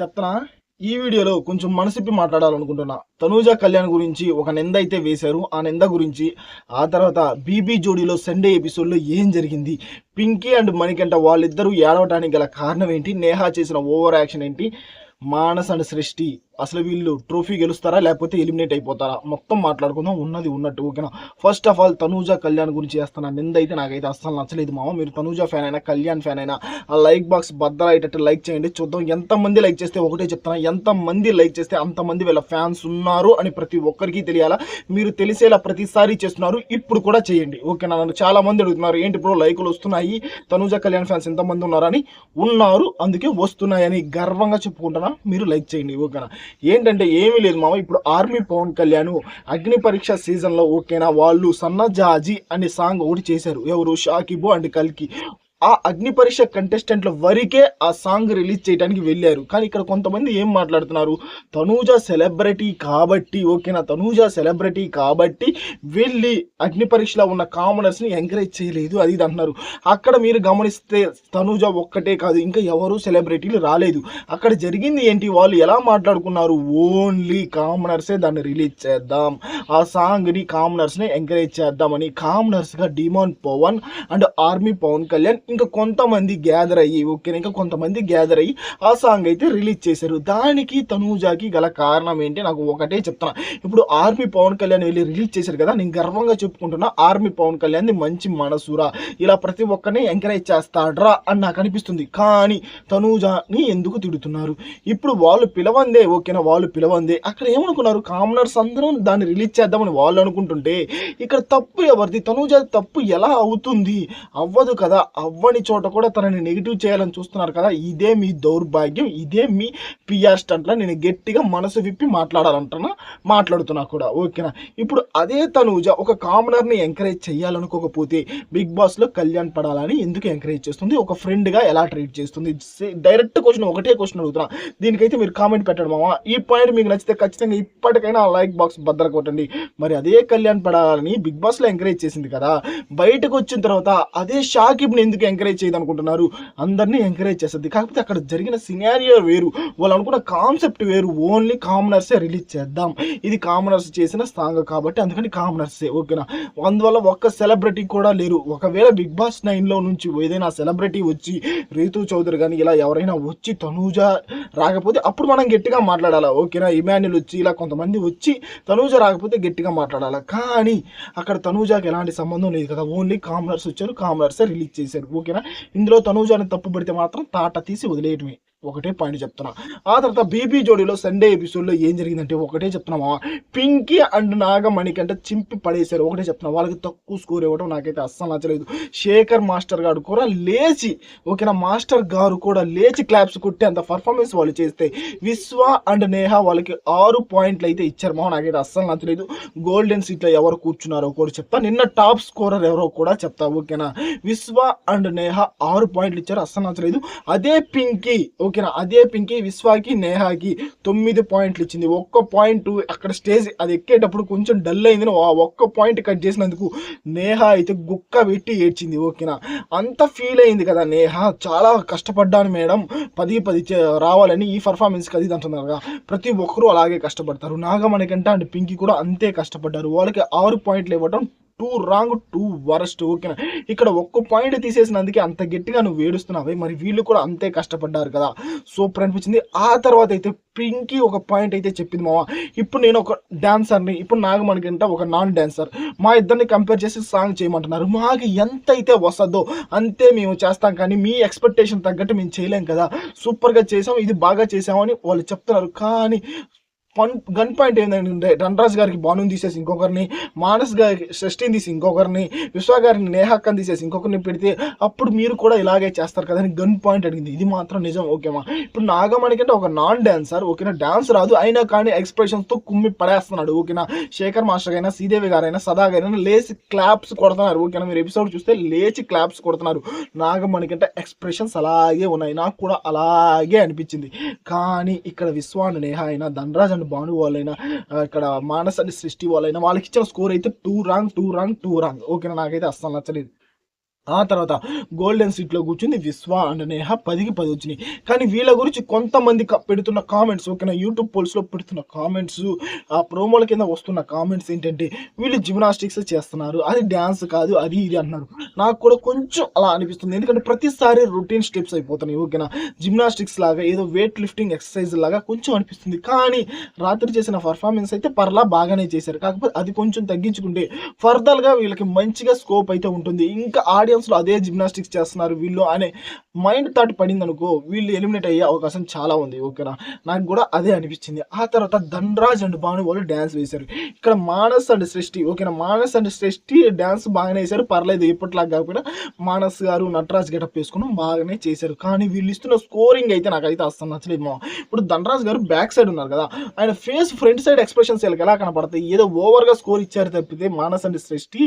చెప్తనా ఈ వీడియోలో కొంచెం మనసిప్పి మాట్లాడాలనుకుంటున్నా. తనూజ కళ్యాణ్ గురించి ఒక నింద అయితే వేశారు. ఆ నింద గురించి ఆ తర్వాత బీబీ జోడీలో సండే ఎపిసోడ్లో ఏం జరిగింది? పింకీ అండ్ మణికంట వాళ్ళిద్దరూ ఏడవటానికి గల కారణం ఏంటి? నేహా చేసిన ఓవర్ యాక్షన్ ఏంటి? మానస్ అండ్ సృష్టి. అసలు వీళ్ళు ట్రోఫీ గెలుస్తారా లేకపోతే ఎలిమినేట్ అయిపోతారా? మొత్తం మాట్లాడుకుందాం. ఉన్నది ఉన్నట్టు ఓకేనా? First of all Tanuja Kalyan గురించి చేస్తున్న నింద అయితే నాకైతే అస్సలు నచ్చలేదు మామ. మీరు తనూజ ఫ్యాన్ అయినా కళ్యాణ్ ఫ్యాన్ అయినా ఆ లైక్ బాక్స్ బద్దలు అయ్యేటట్టు లైక్ చేయండి. చూద్దాం ఎంతమంది లైక్ చేస్తే ఒకటే చెప్తాను ఎంతమంది లైక్ చేస్తే అంతమంది వీళ్ళ ఫ్యాన్స్ ఉన్నారు అని ప్రతి ఒక్కరికి తెలియాలా? మీరు తెలిసేలా ప్రతిసారి చేస్తున్నారు. ఇప్పుడు కూడా చేయండి. ఓకేనా? నన్ను చాలా మంది అడుగుతున్నారు ఏంటి ఇప్పుడు లైకులు వస్తున్నాయి? తనూజ కళ్యాణ్ ఫ్యాన్స్ ఎంతమంది ఉన్నారని? ఉన్నారు. అందుకే వస్తున్నాయని గర్వంగా చెప్పుకుంటున్నా. మీరు లైక్ చేయండి. ఓకేనా? ఏంటంటే ఏమీ లేదు మామ ఇప్పుడు ఆర్మీ పవన్ కళ్యాణ్ అగ్ని పరీక్ష సీజన్లో ఓకేనా? వాళ్ళు సన్నజాజీ అనే సాంగ్ ఒకటి చేశారు. ఎవరు? షాకిబు అండ్ కల్కి. ఆ అగ్ని పరీక్ష కంటెస్టెంట్ల వరకే ఆ సాంగ్ రిలీజ్ చేయడానికి వెళ్ళారు. కానీ ఇక్కడ కొంతమంది ఏం మాట్లాడుతున్నారు? తనూజ సెలబ్రిటీ కాబట్టి ఓకేనా? తనూజ సెలబ్రిటీ కాబట్టి వెళ్ళి అగ్ని పరీక్షలో ఉన్న కామనర్స్ని ఎంకరేజ్ చేయలేదు అది ఇది అంటున్నారు. అక్కడ మీరు గమనిస్తే తనూజ ఒక్కటే కాదు ఇంకా ఎవరు సెలబ్రిటీలు రాలేదు. అక్కడ జరిగింది ఏంటి? వాళ్ళు ఎలా మాట్లాడుకున్నారు? ఓన్లీ కామనర్సే దాన్ని రిలీజ్ చేద్దాం. ఆ సాంగ్ని కామనర్స్ని ఎంకరేజ్ చేద్దామని కామనర్స్గా demand Pawan and army Pawan Kalyan ఇంకా కొంతమంది గ్యాదర్ అయ్యి ఓకే ఇంకా కొంతమంది గ్యాదర్ అయ్యి ఆ సాంగ్ అయితే రిలీజ్ చేశారు. దానికి తనూజాకి గల కారణం ఏంటి? నాకు ఒకటే చెప్తున్నా. ఇప్పుడు ఆర్మీ పవన్ కళ్యాణ్ వెళ్ళి రిలీజ్ చేశారు కదా నేను గర్వంగా చెప్పుకుంటున్నా ఆర్మీ పవన్ కళ్యాణ్ మంచి మనసురా. ఇలా ప్రతి ఒక్కరిని ఎంకరేజ్ చేస్తాడ్రా అని నాకు అనిపిస్తుంది. కానీ తనూజాని ఎందుకు తిడుతున్నారు? ఇప్పుడు వాళ్ళు పిలవందే ఓకేనా? వాళ్ళు పిలవందే. అక్కడ ఏమనుకున్నారు? కామనర్స్ అందరూ దాన్ని రిలీజ్ చేద్దామని వాళ్ళు అనుకుంటుంటే ఇక్కడ తప్పు ఎవరిది? తనూజా తప్పు ఎలా అవుతుంది? అవ్వదు కదా అవ్వని చోట కూడా తనని నెగిటివ్ చేయాలని చూస్తున్నారు కదా ఇదే మీ దౌర్భాగ్యం ఇదే మీ పిఆర్ స్టంట్లో నేను గట్టిగా మనసు విప్పి మాట్లాడాలంటున్నా మాట్లాడుతున్నా కూడా. ఓకేనా? ఇప్పుడు అదే తనూజ ఒక కామనర్ని ఎంకరేజ్ చేయాలనుకోకపోతే బిగ్ బాస్లో కళ్యాణ్ పడాలని ఎందుకు ఎంకరేజ్ చేస్తుంది? ఒక ఫ్రెండ్గా ఎలా ట్రీట్ చేస్తుంది? డైరెక్ట్ క్వశ్చన్ ఒకటే క్వశ్చన్ అడుగుతున్నా. దీనికైతే మీరు కామెంట్ పెట్టడం మామా. ఈ పాయింట్ మీకు నచ్చితే ఖచ్చితంగా ఇప్పటికైనా లైక్ బాక్స్ భద్ర కొట్టండి మరి అదే కళ్యాణ్ పడాలని బిగ్ బాస్లో ఎంకరేజ్ చేసింది కదా బయటకు వచ్చిన తర్వాత అదే షాకిబ్ని ఎందుకు ఎంకరేజ్ చేయదు అనుకుంటున్నారు అందరినీ ఎంకరేజ్ చేస్తుంది. కాకపోతే అక్కడ జరిగిన సినారియో వేరు. వాళ్ళు అనుకున్న కాన్సెప్ట్ వేరు. ఓన్లీ కామనర్సే రిలీజ్ చేద్దాం. ఇది కామనర్స్ చేసిన సాంగ్ కాబట్టి అందుకని కామనర్సే ఓకేనా అందువల్ల ఒక్క సెలబ్రిటీ కూడా లేరు. ఒకవేళ బిగ్ బాస్ నైన్లో నుంచి ఏదైనా సెలబ్రిటీ వచ్చి రీతు చౌదరి కానీ ఇలా ఎవరైనా వచ్చి తనూజ రాకపోతే అప్పుడు మనం గట్టిగా మాట్లాడాలా? ఓకేనా ఇమాన్యుల్ వచ్చి ఇలా కొంతమంది వచ్చి తనూజ రాకపోతే గట్టిగా మాట్లాడాలా? కానీ అక్కడ తనూజాకి ఎలాంటి సంబంధం లేదు కదా? ఓన్లీ కామనర్స్ వచ్చారు. కామనర్సే రిలీజ్ చేశారు. ఓకేనా? ఇందులో తనూజాని తప్పు పడితే మాత్రం తాట తీసి వదిలేయటమే. ఒకటే పాయింట్ చెప్తున్నా. ఆ తర్వాత బీబీ జోడీలో సండే ఎపిసోడ్లో ఏం జరిగిందంటే ఒకటే చెప్తున్నామా పింకీ అండ్ నాగమణి కంటే చింపి పడేశారు. ఒకటే చెప్తున్నా వాళ్ళకి తక్కువ స్కోర్ ఇవ్వడం నాకైతే అస్సలు నచ్చలేదు. శేఖర్ మాస్టర్ గారు కూడా లేచి ఓకేనా మాస్టర్ గారు కూడా లేచి క్లాప్స్ కొట్టి అంత పర్ఫార్మెన్స్ వాళ్ళు చేస్తే విశ్వ అండ్ నేహ వాళ్ళకి ఆరు పాయింట్లు అయితే ఇచ్చారు. మా నాకైతే అస్సలు నచ్చలేదు. గోల్డెన్ సీట్లో ఎవరు కూర్చున్నారో కూడా చెప్తా. నిన్న టాప్ స్కోరర్ ఎవరో కూడా చెప్తా ఓకేనా? విశ్వ అండ్ నేహ ఆరు పాయింట్లు ఇచ్చారు. అస్సలు నచ్చలేదు. అదే పింకీ ఓకేనా అదే పింకీ విశ్వాకి నేహాకి తొమ్మిది పాయింట్లు ఇచ్చింది. ఒక్క పాయింట్ అక్కడ స్టేజ్ అది ఎక్కేటప్పుడు కొంచెం డల్ అయింది ఆ ఒక్క పాయింట్ కట్ చేసినందుకు నేహ అయితే గుక్క పెట్టి ఏడ్చింది. ఓకేనా? అంత ఫీల్ అయింది కదా నేహ. చాలా కష్టపడ్డాను మేడం. పది పది చే- రావాలని ఈ పర్ఫార్మెన్స్కి అది అంటున్నారు కదా. ప్రతి ఒక్కరూ అలాగే కష్టపడతారు. నాగమణి కంటే అండ్ పింకీ కూడా అంతే కష్టపడ్డారు. వాళ్ళకి ఆరు పాయింట్లు ఇవ్వడం టూ రాంగ్ టూ వరస్ట్ ఓకేనా? ఇక్కడ ఒక్క పాయింట్ తీసేసినందుకే అంత గట్టిగా నువ్వు ఏడుస్తున్నావే. మరి వీళ్ళు కూడా అంతే కష్టపడ్డారు కదా. సూపర్ అనిపించింది. ఆ తర్వాత అయితే పింకీ ఒక పాయింట్ అయితే చెప్పింది మావా. ఇప్పుడు నేను ఒక డాన్సర్ని ఇప్పుడు నాకు మనకింట ఒక నాన్ డాన్సర్ మా ఇద్దరిని కంపేర్ చేసి సాంగ్ చేయమంటున్నారు. మాకు ఎంత అయితే వస్తుందో అంతే మేము చేస్తాం కానీ మీ ఎక్స్పెక్టేషన్ తగ్గట్టు మేము చేయలేం కదా. సూపర్గా చేసాం ఇది బాగా చేసామని వాళ్ళు చెప్తున్నారు. కానీ గన్ పాయింట్ ఏంటంటే ధనరాజ్ గారికి బాను తీసేసి ఇంకొకరిని మానస్ గారికి సృష్టిని తీసి ఇంకొకరిని విశ్వ గారిని నేహక్కని తీసేసి ఇంకొకరిని పెడితే అప్పుడు మీరు కూడా ఇలాగే చేస్తారు కదా అని గన్ పాయింట్ అడిగింది. ఇది మాత్రం నిజం ఓకేమా ఇప్పుడు నాగమణికంటే ఒక నాన్ డాన్సర్ ఓకేనా డాన్స్ రాదు అయినా కానీ ఎక్స్ప్రెషన్స్తో కుమ్మి పడేస్తున్నాడు ఓకేనా శేఖర్ మాస్టర్ అయినా శ్రీదేవి గారైనా సదా గారైనా లేచి క్లాప్స్ కొడుతున్నారు ఓకేనా మీరు ఎపిసోడ్ చూస్తే లేచి క్లాప్స్ కొడుతున్నారు. నాగమణికంటే ఎక్స్ప్రెషన్స్ అలాగే ఉన్నాయి నాకు కూడా అలాగే అనిపించింది. కానీ ఇక్కడ విశ్వాన్ నేహ అయినా ధనరాజ్ అండ్ భాను వాళ్ళైనా ఇక్కడ మానస్ అండ్ సృష్టి వాళ్ళైనా వాళ్ళకి ఇచ్చిన స్కోర్ అయితే too wrong too wrong too wrong ఓకేనా? నాకైతే అస్సలు నచ్చలేదు. ఆ తర్వాత గోల్డెన్ సీట్లో కూర్చుంది విశ్వ అండ్ నేహ. పదికి పది వచ్చినాయి. కానీ వీళ్ళ గురించి కొంతమంది పెడుతున్న కామెంట్స్ ఓకేనా? యూట్యూబ్ పోల్స్లో పెడుతున్న కామెంట్స్ ఆ ప్రోమోల కింద వస్తున్న కామెంట్స్ ఏంటంటే వీళ్ళు జిమ్నాస్టిక్స్ చేస్తున్నారు. అది డ్యాన్స్ కాదు అది ఇది అంటున్నారు. నాకు కూడా కొంచెం అలా అనిపిస్తుంది. ఎందుకంటే ప్రతిసారి రొటీన్ స్టెప్స్ అయిపోతున్నాయి ఓకేనా? జిమ్నాస్టిక్స్ లాగా ఏదో వెయిట్ లిఫ్టింగ్ ఎక్సర్సైజ్ లాగా కొంచెం అనిపిస్తుంది. కానీ రాత్రి చేసిన పర్ఫార్మెన్స్ అయితే పర్లా బాగానే చేశారు. కాకపోతే అది కొంచెం తగ్గించుకుంటే ఫర్దర్గా వీళ్ళకి మంచిగా స్కోప్ అయితే ఉంటుంది. ఇంకా ఆడియన్స్లో అదే జిమ్నాస్టిక్స్ చేస్తున్నారు వీళ్ళు అనే మైండ్ థాట్ పడింది అనుకో వీళ్ళు ఎలిమినేట్ అయ్యే అవకాశం చాలా ఉంది ఓకేనా నాకు కూడా అదే అనిపించింది. ఆ తర్వాత ధనరాజ్ అండ్ భాను వాళ్ళు డ్యాన్స్ వేశారు. ఇక్కడ మానస్ అండ్ సృష్టి ఓకేనా మానస్ అండ్ సృష్టి డ్యాన్స్ బాగానే వేశారు పర్లేదు ఎప్పటిలాగా కాకపోయినా మానస్ గారు నటరాజ్ గెటప్ వేసుకుని బాగానే చేశారు. కానీ వీళ్ళు ఇస్తున్న స్కోరింగ్ అయితే నాకైతే అస్సలు నచ్చలేదు మా ఇప్పుడు ధనరాజ్ గారు బ్యాక్ సైడ్ ఉన్నారు కదా ఆయన ఫేస్ ఫ్రంట్ సైడ్ ఎక్స్ప్రెషన్స్ వీళ్ళకి ఎలా కనపడతాయి? ఏదో ఓవర్గా స్కోర్ ఇచ్చారు తప్పితే మానస్ అండ్ సృష్టి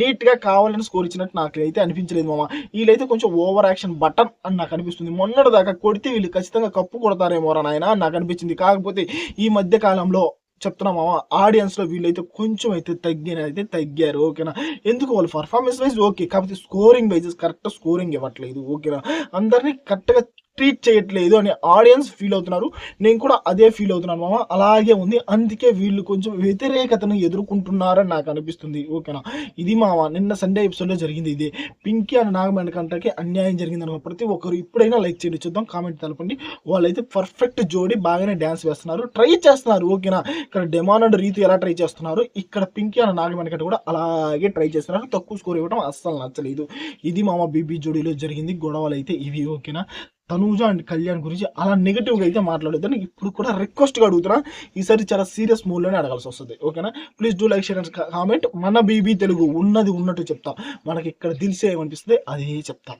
నీట్గా కావాలని స్కోర్ ఇచ్చినట్టు నాకు అయితే అనిపించలేదు మామ. వీళ్ళైతే కొంచెం ఓవర్ యాక్షన్ బటన్ అని నాకు అనిపిస్తుంది. మొన్నటి దాకా కొడితే వీళ్ళు ఖచ్చితంగా కప్పు కొడతారేమోరా నాయన నాకు అనిపించింది. కాకపోతే ఈ మధ్య కాలంలో చెప్తున్నా మామ ఆడియన్స్లో వీళ్ళైతే కొంచెం అయితే తగ్గిన అయితే తగ్గారు ఓకేనా? ఎందుకు వాళ్ళు పర్ఫార్మెన్స్ వైజ్ ఓకే కాకపోతే స్కోరింగ్ వైజ్ కరెక్ట్ స్కోరింగ్ ఇవ్వట్లేదు ఓకేనా? అందరినీ కరెక్ట్గా ట్రీట్ చేయట్లేదు అని ఆడియన్స్ ఫీల్ అవుతున్నారు. నేను కూడా అదే ఫీల్ అవుతున్నాను మామ. అలాగే ఉంది. అందుకే వీళ్ళు కొంచెం వ్యతిరేకతను ఎదుర్కొంటున్నారని నాకు అనిపిస్తుంది. ఓకేనా ఇది మామ నిన్న సండే ఎపిసోడ్లో జరిగింది ఇది. పింకీ అని నాగమణి కంటకి అన్యాయం జరిగింది అనుకో ప్రతి ఒక్కరు ఇప్పుడైనా లైక్ చేయండి. చూద్దాం కామెంట్ తెలపండి. వాళ్ళైతే పర్ఫెక్ట్ జోడి బాగానే డ్యాన్స్ వేస్తున్నారు. ట్రై చేస్తున్నారు ఓకేనా ఇక్కడ డెమాన్ అండ్ రీతి ఎలా ట్రై చేస్తున్నారు? ఇక్కడ పింకీ అన్న నాగమణి కంటే కూడా అలాగే ట్రై చేస్తున్నారు. తక్కువ స్కోర్ ఇవ్వడం అస్సలు నచ్చలేదు. ఇది మామ బీబీ జోడీలో జరిగింది. గొడవలు అయితే ఇవి ఓకేనా తనూజ అండ్ కళ్యాణ్ గురించి అలా నెగిటివ్గా అయితే మాట్లాడొద్దని ఇప్పుడు కూడా రిక్వెస్ట్గా అడుగుతున్నా. ఈసారి చాలా సీరియస్ మూడ్లోనే అడగాల్సి వస్తుంది. ఓకేనా please do like share and comment మన బీబీ తెలుగు ఉన్నది ఉన్నట్టు చెప్తా. మనకి ఇక్కడ తెలిసే ఏమనిపిస్తుంది అదే చెప్తా.